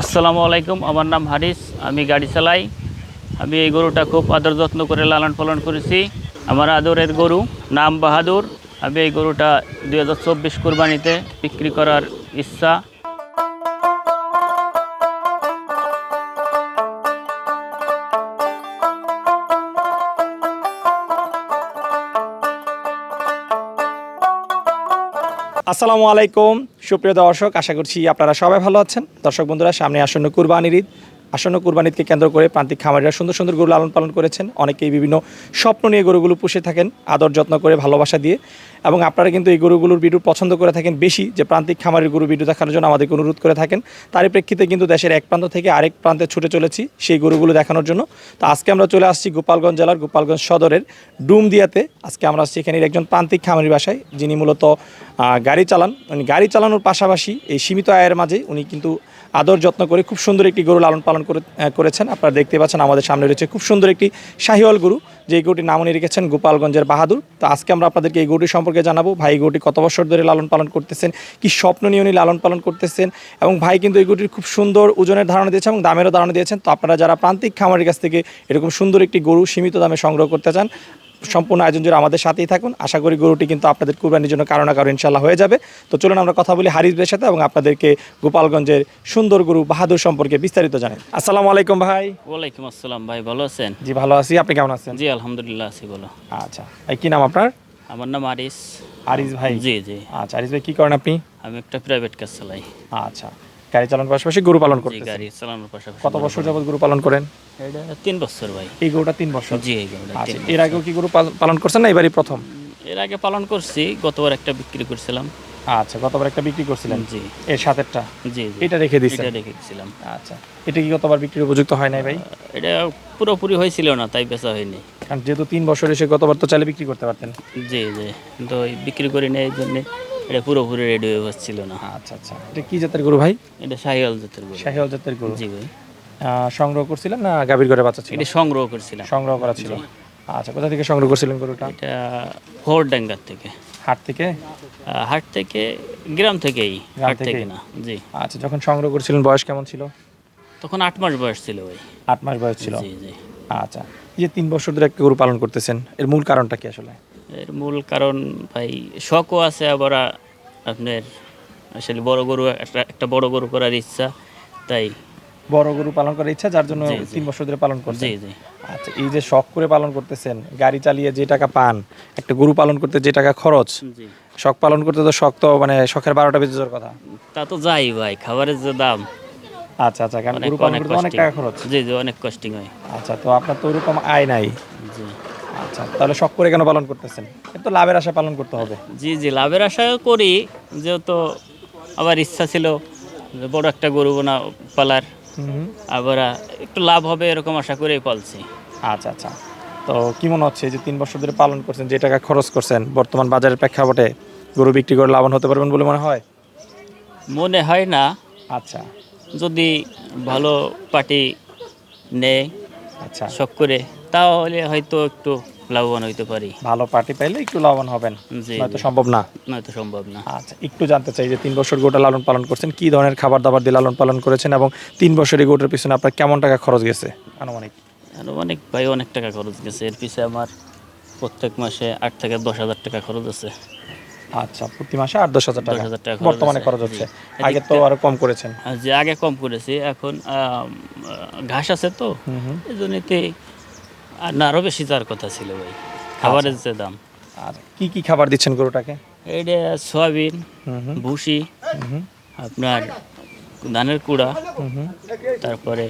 আসসালামু আলাইকুম, আমার নাম হারিস, আমি গাড়ি চালাই। আমি এই গরুটা খুব আদর যত্ন করে লালন পালন করেছি। আমার আদরের গরু নাম বাহাদুর। আমি এই গরুটা দু হাজার চব্বিশ কোরবানিতে বিক্রি করার ইচ্ছা। আসসালামু আলাইকুম। সুপ্রিয় দর্শক, আশা করছি আপনারা সবাই ভালো আছেন। দর্শক বন্ধুরা, সামনে আসন্ন কুরবানির ঈদ। আসন্ন কুরবানিদকে কেন্দ্র করে প্রান্তিক খামারিরা সুন্দর সুন্দর গরু লালন পালন করেছেন। অনেকেই বিভিন্ন স্বপ্ন নিয়ে গরুগুলো পুষে থাকেন, আদর যত্ন করে, ভালোবাসা দিয়ে। এবং আপনারা কিন্তু এই গরুগুলোর ভিডিও পছন্দ করে থাকেন বেশি, যে প্রান্তিক খামারের গরু ভিডিও দেখানোর জন্য আমাদেরকে অনুরোধ করে থাকেন। তারই প্রেক্ষিতে কিন্তু দেশের এক প্রান্ত থেকে আরেক প্রান্তে ছুটে চলেছি সেই গরুগুলো দেখানোর জন্য। তো আজকে আমরা চলে আসছি গোপালগঞ্জ জেলার গোপালগঞ্জ সদরের ডুমদিয়াতে। আজকে আমরা আসছি এখানের একজন প্রান্তিক খামারি বাসায়, যিনি মূলত গাড়ি চালান, উনি গাড়ি চালানোর পাশাপাশি এই সীমিত আয়ের মাঝে উনি কিন্তু আদর যত্ন করে খুব সুন্দর একটি গরু লালন পালন করে করেছেন। আপনারা দেখতে পাচ্ছেন আমাদের সামনে রয়েছে খুব সুন্দর একটি শাহিওয়াল গরু। যে এই গরুটির নাম উনি রেখেছেন গোপালগঞ্জের বাহাদুর। তো আজকে আমরা আপনাদেরকে এই গরুটি সম্পর্কে জানাব। ভাই, এই গরুটি কত বছর ধরে লালন পালন করতেছেন? কি স্বপ্ন নিয়ে উনি লালন পালন করতেছেন? এবং ভাই কিন্তু এই গরুটির খুব সুন্দর ওজনের ধারণা দিয়েছেন এবং দামেরও ধারণা দিয়েছেন। তো আপনারা যারা প্রান্তিক খামারের কাছ থেকে এরকম সুন্দর একটি গরু সীমিত দামে সংগ্রহ করতে চান সম্পূর্ণ আয়োজন জুড়ে আমাদের সাথেই থাকুন। আশা করি গরুটি কিন্তু আপনাদের কুরবানির জন্য কারও না কারও ইনশাল্লাহ হয়ে যাবে। তো চলুন আমরা কথা বলি হারিস ভাইয়ের সাথে এবং আপনাদেরকে গোপালগঞ্জের সুন্দর গরু বাহাদুর সম্পর্কে বিস্তারিত জানেন আসসালামু আলাইকুম ভাই। ওয়ালাইকুম আসসালাম ভাই ভালো আছেন? জি ভালো আছি। আপনি কেমন আছেন? জি আলহামদুলিল্লাহ আছি বলো। আচ্ছা ভাই কি নাম আপনার? আমার নাম আরিস আরিস ভাই। জি জি। আচ্ছা আরিস ভাই কি করেন আপনি? আমি একটা প্রাইভেট কাজ চালাই। আচ্ছা। গাড়ি চালানোর পাশাপাশি গরু পালন করতে গাড়ি চালানোর পাশাপাশি কত বছর যাবত গরু পালন করেন? এটা তিন বছর ভাই। এই গরুটা তিন বছর? জি এই গরুটা আচ্ছা এর আগেও কি গরু পালন করছেন না এবারই প্রথম? এর আগে পালন করছি গতবার একটা বিক্রি করছিলাম। আচ্ছা গতবার একটা বিক্রি করছিলেন? জি। এর সাথেরটা? জি এটা রেখে দিচ্ছেন এটা রেখেছিলাম আচ্ছা এটা কি গতবার বিক্রির উপযুক্ত হয় নাই ভাই? এটা পুরোপুরি হয়েছিল না তাই বেচা হয়নি। কারণ যেহেতু তিন বছর এসে গতবার তো চাইলে বিক্রি করতে পারতেন। জি জি। কিন্তু ওই বিক্রি করি না এই জন্যে এটা পুরোপুরি রেডি হয়ে বসছিল না। আচ্ছা আচ্ছা। এটা কি জাতের গরু ভাই? এটা শাহিয়াল জাতের গরু। শাহিওয়াল জাতের গরু। জি ভাই। সংগ্রহ করছিলেন না গাভীর ঘরে বাচ্চা ছিল? এটা সংগ্রহ করছিলাম। সংগ্রহ করা ছিল। আচ্ছা কোথা থেকে সংগ্রহ করছিলেন গরুটা? এটা ফোর ডাঙ্গার থেকে। হাট থেকে? হাট থেকে গ্রাম থেকেই। হাট থেকে না জি। আচ্ছা যখন সংগ্রহ করছিলেন বয়স কেমন ছিল? তখন আট মাস বয়স ছিল ভাই। আট মাস বয়স ছিল। জি জি। আচ্ছা এই যে তিন বছর ধরে একটা গরু পালন করতেছেন এর মূল কারণটা কি আসলে? এর মূল কারণ ভাই শখও আছে আবার আপনার আসলে বড় গরু একটা একটা বড় গরু করার ইচ্ছা তাই। বড় গরু পালন করার ইচ্ছা যার জন্য। তিন বছর ধরে পালন করছেন? জি জি। আচ্ছা এই যে শখ করে পালন করতেছেন গাড়ি চালিয়ে যে টাকা পান একটা গরু পালন করতে যে টাকা খরচ শখ পালন করতে তো শখ তো মানে শখের বারোটা বেজে যাওয়ার কথা। তা তো যাই ভাই খাবারের যে দাম। আচ্ছা আচ্ছা কারণ গরু পালন করতে অনেক টাকা খরচ। জি জি অনেক কষ্টিং হয়। আচ্ছা তো আপনার তো ওরকম আয় নাই। জি। আচ্ছা তাহলে শখ করে কেন পালন করতেছেন? তো লাভের আশা পালন করতে হবে। জি জি লাভের আশা করি যেহেতু আবার ইচ্ছা ছিল বড় একটা গরু বোনা পালার। হুম আবার একটু লাভ হবে এরকম আশা করেই পালছি। আচ্ছা আচ্ছা তো কি মনে হচ্ছে যে তিন বছর ধরে পালন করছেন যে টাকা খরচ করছেন বর্তমান বাজারের প্রেক্ষাপটে গরু বিক্রি করে লাভবান হতে পারবেন বলে মনে হয়? মনে হয় না। আচ্ছা। যদি ভালো পার্টি নেয় আচ্ছা। শখ করে তাহলে হয়তো একটু লাভবান হইতে পারি। ভালো পার্টি পাইলে একটু লাভবান হবেন। জি হয়তো সম্ভব না। নয়তো সম্ভব না। আচ্ছা একটু জানতে চাই যে তিন বছর গোটা লালন পালন করছেন কি ধরনের খাবার দাবার দিয়ে লালন পালন করেছেন এবং তিন বছর এই গোটার পিছনে আপনার কেমন টাকা খরচ গেছে আনুমানিক? আর অনেক ভাই অনেক টাকা খরচ গেছে। এর পিছে আমার প্রত্যেক মাসে আট থেকে দশ হাজার টাকা খরচ আছে। আচ্ছা প্রতি মাসে আট দশ হাজার টাকা 10,000 টাকা বর্তমানে খরচ হচ্ছে। আগে তো আরও কম করেছেন। যে আগে কম করেছি এখন ঘাস আছে তো। এই জন্যতে আর না আরও বেশি যার কথা ছিল ভাই। খাবারের যে দাম। আর কি কি খাবার দিচ্ছেন গরুটাকে? এইটা সয়াবিন ভুসি আপনার ধানের কুড়া তারপরে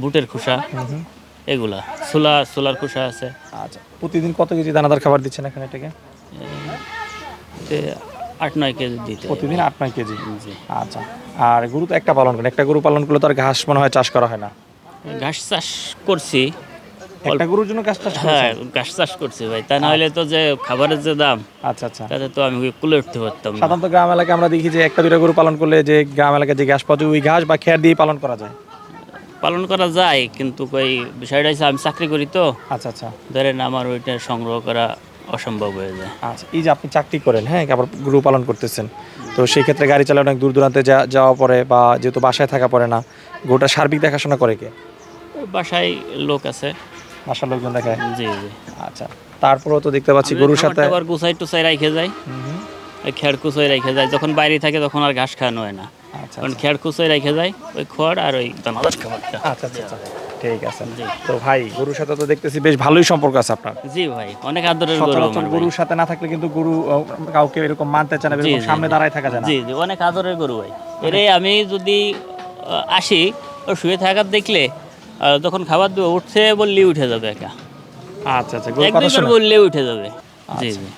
বুটের খোসা। এগুলা। সোলা সোলার খোসা আছে। আচ্ছা প্রতিদিন কত কেজি দানাদার খাবার দিচ্ছেন এখানে এটাকে? আট নয় কেজি দিতে প্রতিদিন আট নয় কেজি? আচ্ছা। আর গরু তো একটা পালন করেন। একটা গরু পালন করলে তো আর ঘাস মনে হয় চাষ করা হয় না? ঘাস চাষ করছি। একটা গরুর জন্য ঘাস চাষ হ্যাঁ ঘাস চাষ করছি ভাই। তা না হলে তো যে খাবারের যে দাম আচ্ছা আচ্ছা। তাতে তো আমি কুলে উঠতে পারতাম না। সাধারণত গ্রাম এলাকায় আমরা দেখি যে একটা দুটা গরু পালন করলে যে গ্রাম এলাকায় যে ঘাস পাওয়া যায় ওই ঘাস বা খের দিয়ে পালন করা যায়? পালন করা যায় কিন্তু ওই বিষয়টা হচ্ছে আমি চাকরি করি তো। আচ্ছা আচ্ছা। ধরেন আমার ওইটা সংগ্রহ করা অসম্ভব হয়ে যায়। আচ্ছা এই যে আপনি চাকরি করেন হ্যাঁ আবার গরু পালন করতেছেন তো সেই ক্ষেত্রে গাড়ি চালানো অনেক দূর দূরান্তে যাওয়া পড়ে বা যেহেতু বাসায় থাকা পড়ে না গরুটা সার্বিক দেখাশোনা করে কে? বাসায় লোক আছে। বাসার লোকজন দেখায়? জি জি। আচ্ছা তারপরেও তো দেখতে পাচ্ছি গরুর সাথে আবার গুছাই টুসাই রাখে যায় খেয়ার কুচাই রেখে যায় যখন বাইরে থাকে তখন আর ঘাস খাওয়ানো হয় না। আচ্ছা কারণ খেয়ার কুচাই রেখে যায় ওই খড় আর ওই দানাদার খাবারটা আচ্ছা আচ্ছা আচ্ছা। ঠিক আছে। তো ভাই গরুর সাথে তো দেখতেছি বেশ ভালোই সম্পর্ক আছে আপনার। জি ভাই অনেক আদরের গরু আমার গরুর সাথে না থাকলে কিন্তু গরু কাউকে এরকম মানতে চায় না এরকম সামনে দাঁড়ায় থাকা যায় না। জি জি অনেক আদরের গরু ভাই। এরে আমি যদি আসি ও শুয়ে থাকার দেখলে তখন খাবার দেবো উঠছে বললেই উঠে যাবে একা। আচ্ছা আচ্ছা এক কথা বললেই উঠে যাবে। জি জি।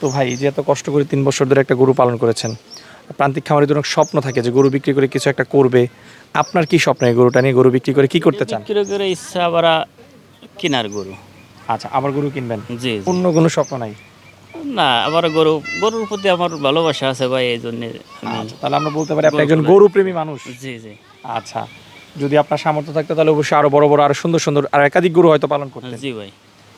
তো ভাই যে এত কষ্ট করে তিন বছর ধরে একটা গরু পালন করেছেন প্রান্তিক খামারিদের অনেক স্বপ্ন থাকে যে গরু বিক্রি করে কিছু একটা করবে আপনার কি স্বপ্ন এই গরুটা নিয়ে গরু বিক্রি করে কি করতে চান? বিক্রি করে ইচ্ছা আবার কেনার গরু। আচ্ছা আবার গরু কিনবেন? জি অন্য কোনো স্বপ্ন নাই? না আবার গরু গরুর প্রতি আমার ভালোবাসা আছে ভাই এই জন্য আচ্ছা তাহলে আমরা বলতে পারি আপনি একজন গরু প্রেমী মানুষ। জি জি। আচ্ছা যদি আপনার সামর্থ্য থাকতো তাহলে অবশ্যই আরও বড় বড় আরও সুন্দর সুন্দর আর একাধিক গরু হয়তো পালন করতেন। জি ভাই।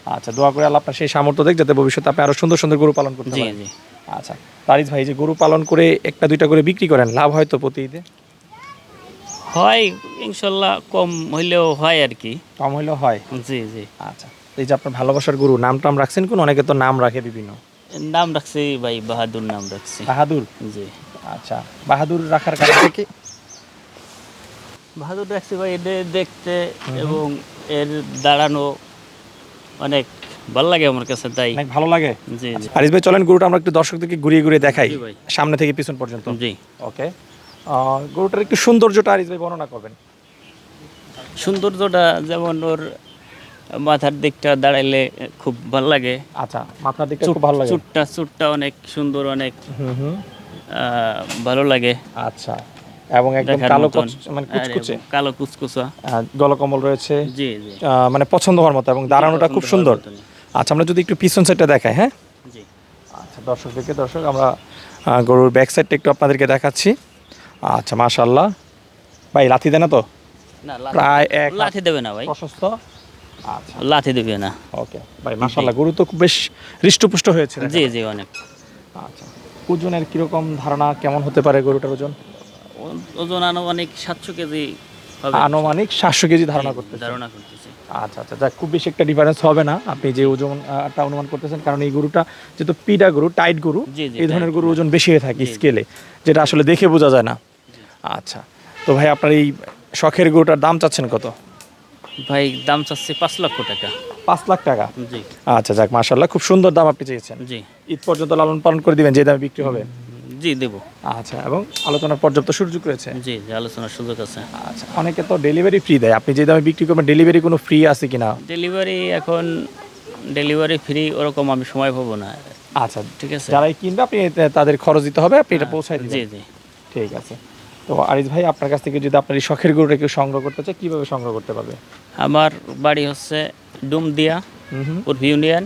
আচ্ছা দোয়া করে আল্লাহ আপনার সেই সামর্থ্য দেখ যাতে ভবিষ্যতে আপনি আরও সুন্দর সুন্দর গরু পালন করতে জি জি। আচ্ছা তারিজ ভাই যে গরু পালন করে একটা দুইটা করে বিক্রি করেন লাভ হয়তো প্রতি ঈদে? হয় ইনশাল্লাহ কম হইলেও হয় আর কি। কম হইলেও হয়? জি জি। আচ্ছা এই যে আপনার ভালোবাসার গরু নাম টাম রাখছেন কোন? অনেকে তো নাম রাখে বিভিন্ন। নাম রাখছি ভাই বাহাদুর নাম রাখছি। বাহাদুর? জি। আচ্ছা বাহাদুর রাখার কারণে কি? বাহাদুর রাখছি ভাই এদের দেখতে এবং এর দাঁড়ানো অনেক ভালো লাগে আমার কাছে তাই। ভালো লাগে? জি ভাই চলেন গরুটা আমরা একটু দর্শকদেরকে ঘুরিয়ে ঘুরিয়ে দেখাই সামনে থেকে পিছন পর্যন্ত। জি। ওকে। গরুটার একটু সৌন্দর্যটা ভাই বর্ণনা করবেন। সৌন্দর্যটা যেমন ওর মাথার দিকটা দাঁড়াইলে খুব ভালো লাগে। আচ্ছা মাথার দিকটা খুব ভালো লাগে। চুটটা চুটটা অনেক সুন্দর অনেক ভালো লাগে। আচ্ছা এবং একদম কালো মানে কুচকুচে। কালো কুচকুচা। গলকমল রয়েছে। জি জি। মানে পছন্দ হওয়ার মতো এবং দাঁড়ানোটা খুব সুন্দর। আচ্ছা আমরা যদি একটু পিছন সাইডটা দেখাই হ্যাঁ? জি। আচ্ছা দর্শকদেরকে দর্শক আমরা গরুর ব্যাক সাইডটা একটু আপনাদেরকে দেখাচ্ছি। আচ্ছা মাশাল্লাহ ভাই লাথি দেয় না তো? প্রায় এক লাথি দেবে না ভাই। প্রশস্ত আচ্ছা। লাথি দেবে না। ওকে। ভাই মাশাল্লাহ গরু তো খুব বেশ হৃষ্টপুষ্ট হয়েছে। জি জি অনেক। আচ্ছা ওজনের কীরকম ধারণা কেমন হতে পারে গরুটার ওজন? ওজন আনুমানিক সাতশো কেজি আনুমানিক সাতশো কেজি ধারণা করতে ধারণা করতেছি। আচ্ছা আচ্ছা যাক খুব বেশি একটা ডিফারেন্স হবে না। আপনি যে ওজনটা অনুমান করতেছেন কারণ এই গরুটা যেহেতু পিডা গরু টাইট গরু এই ধরনের গরু। ওজন বেশি হয়ে থাকে স্কেলে যেটা আসলে দেখে বোঝা যায় না। আচ্ছা তো ভাই আপনার এই শখের গরুটার দাম চাচ্ছেন কত? ভাই দাম চাচ্ছি পাঁচ লক্ষ টাকা। পাঁচ লাখ টাকা? জি। আচ্ছা যাক মাশাল্লাহ খুব সুন্দর দাম আপনি চেয়েছেন। জি। ঈদ পর্যন্ত লালন পালন করে দিবেন যে দামে বিক্রি হবে। জি দেবো। আচ্ছা এবং আলোচনার পর্যাপ্ত সুযোগ রয়েছে? জি জি আলোচনার সুযোগ আছে। আচ্ছা অনেকে তো ডেলিভারি ফ্রি দেয়। আপনি যে দামে বিক্রি করবেন ডেলিভারি কোনো ফ্রি আছে কিনা? ডেলিভারি এখন ডেলিভারি ফ্রি ওরকম আমি সময় পাবো না। আচ্ছা ঠিক আছে? যারাই কিনবে আপনি তাদের খরচ দিতে হবে আপনি এটা পৌঁছায় দিবেন। জি ঠিক আছে। তো আরিস ভাই আপনার কাছ থেকে যদি আপনার এই শখের গরুটা কেউ সংগ্রহ করতে চায় কীভাবে সংগ্রহ করতে পারবে? আমার বাড়ি হচ্ছে ডুমদিয়া হুম ইউনিয়ন।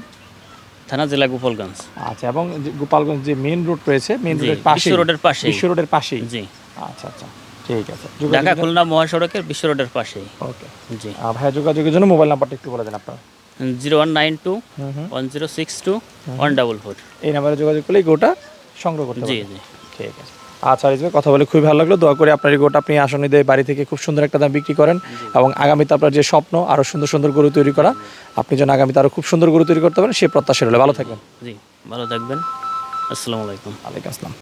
থানা জেলা গোপালগঞ্জ। আচ্ছা এবং গোপালগঞ্জ যে মেইন রোড রয়েছে মেইন রোডের পাশে বিশ্ব রোডের পাশে বিশ্ব রোডের পাশেই? জি। আচ্ছা আচ্ছা ঠিক আছে। ঢাকা খুলনা মহাসড়কের বিশ্ব রোডের পাশে ওকে। জি। ভাইয়া যোগাযোগের জন্য মোবাইল নাম্বারটা একটু বলে দেন আপনারা। Zero one nine two one zero six two one double four. এই নাম্বারে যোগাযোগ করলে গোটা সংগ্রহ করতে জি জি। ঠিক আছে। আচ্ছা ভাই কথা বলে খুবই ভালো লাগল। দোয়া করে আপনার এই গোটা আপনি আসনি দিয়ে বাড়ি থেকে খুব সুন্দর একটা দাম বিক্রি করেন এবং আগামীতে আপনার যে স্বপ্ন আরও সুন্দর সুন্দর গরু তৈরি করা আপনি যেন আগামীতে আরও খুব সুন্দর গরু তৈরি করতে পারেন সে প্রত্যাশা রইল। ভালো থাকবেন। জি ভালো থাকবেন। আসসালামু আলাইকুম। আলাইকুম আসসালাম।